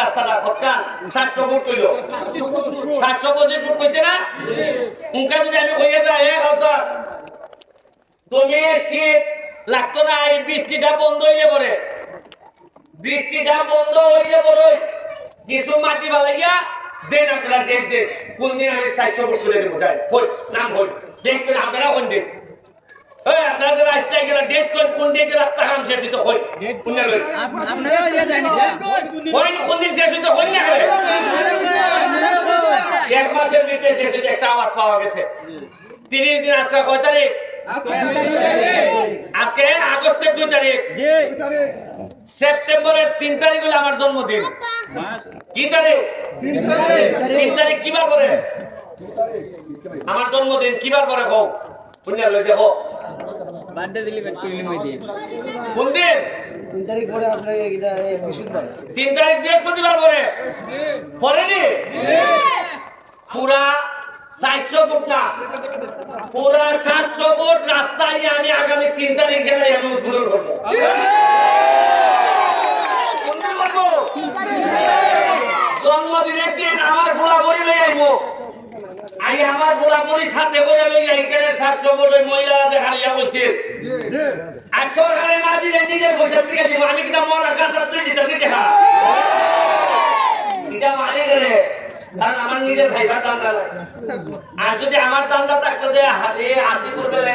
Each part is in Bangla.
রাস্তাটা সাতশো ফুট সাতশো ফুট না? হ্যাঁ কাউসার তুমি লাগতো না বৃষ্টিটা বন্ধ হইলে পরে। বৃষ্টিটা বন্ধ হইলে পরে কিছু মাটি বালাইয়া দেন আপনারা দেখ দেন কোন দিন। আমি সাতশো ফুট করে দেবো নাম হই। দেখ করে আপনারা তিরিশ দিন আজকে কয় তারিখ? আজকে আগস্টের দুই তারিখ। জি। সেপ্টেম্বরের তিন তারিখ হলো আমার জন্মদিন। কি তারিখ? তিন তারিখ। কিবার পরে? আমার জন্মদিন কিবার পরে হোক পুণ্য লই দেখো বার্থডে দিলি বেট করলি মই দিন কোন দিন তিন তারিখ পরে আপনার এটা বৃহস্পতিবার তিন তারিখ বৃহস্পতিবার পরে পরেনি পুরা সাতশো ফুট না পুরা সাতশো ফুট রাস্তায় আমি আগামী তিন তারিখ গেলে আমি উদ্বোধন করব? জন্মদিনের দিন আমার গোলাপরি লই আইব আই আমার গোলাপরি সাথে করে লই এখানে শাস্ত্র বলে মহিলাদের হারিয়া বলছে। আর সরকারে না দিলে নিজের পয়সা দিয়ে দিব। আমি কিনা মরা কাঁচা তুই দিতে দিতে হা এটা মানে গেলে কারণ আমার নিজের ভাই ভাই দান্দা আর যদি আমার দান্দা থাকতো যে হাতে আসি করবে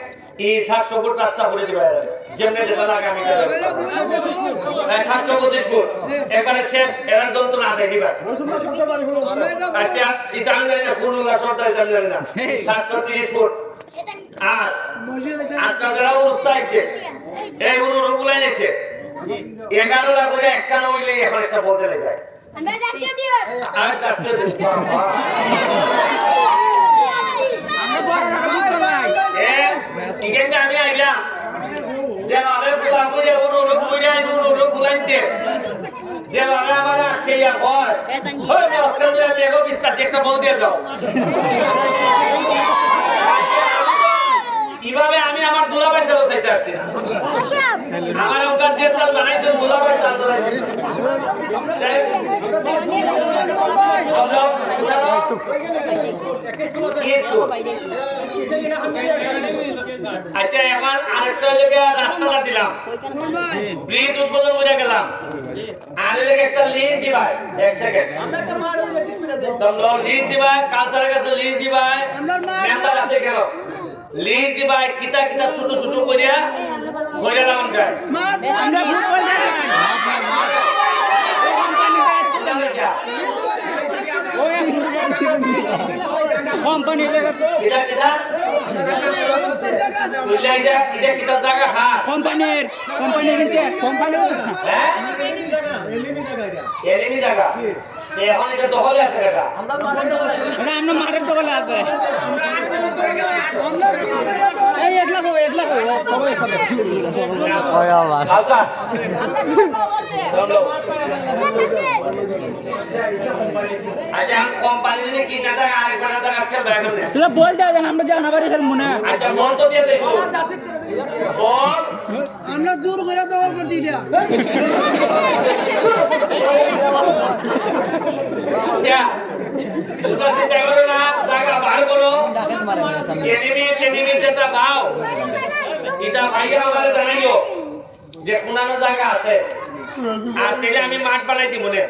এই সাতশো ফুট রাস্তা করে দিবে যেমনি যেটা আগামী সাতশো পঁচিশ ফুট শেষ এরা যন্ত্র না দেয় আচ্ছা এটা আমি জানি না কোন সরকার এটা আমি জানি না? সাতশো তিরিশ ফুট আর আজকাল যারা এই গুলাই এগারো লাখ করে একটা নইলে এখন একটা বলতে লেগে আর কাছে আমরা বড় রাখা বুঝতে ভাই এ কীভাবে আমি আমার দুলাবাই দেবো চাইতে আসছি আমার ওখান যে তাল বানাইছেন দুলাবাই তাল আচ্ছা এখন আরেকটা জায়গায় রাস্তাটা দিলাম। ব্রিজ উদ্বোধন করে গেলাম। আর এলাকা একটা লিজ দিবাই। এক সেকেন্ড তোমরা লিজ দিবাই কালচারের কাছে লিজ দিবাই। মেম্বার আছে কেন? লিজ দিবাই কিতা কিতা ছোট ছোট করিয়া কইরা যায় আমরা করে Thank you. কোম্পানি হ্যাঁ। কোম্পানির কোম্পানি কোম্পানি হ্যাঁ? আমরা দোকানে আছে কোম্পানি টাকা ব্যাগন তোরা বল যেন আমরা যাও না বাড়ি খেলব না আচ্ছা বল তো দিয়ে দেখো বল। আমরা জোর করে দখল করছি এটা। আচ্ছা না জায়গা বার করো। এনিমি এনিমি যেটা পাও এটা ভাইয়া আমার জানাইও যে কোনানো জায়গা আছে। আর তেলে আমি মাঠ বানাই দিব না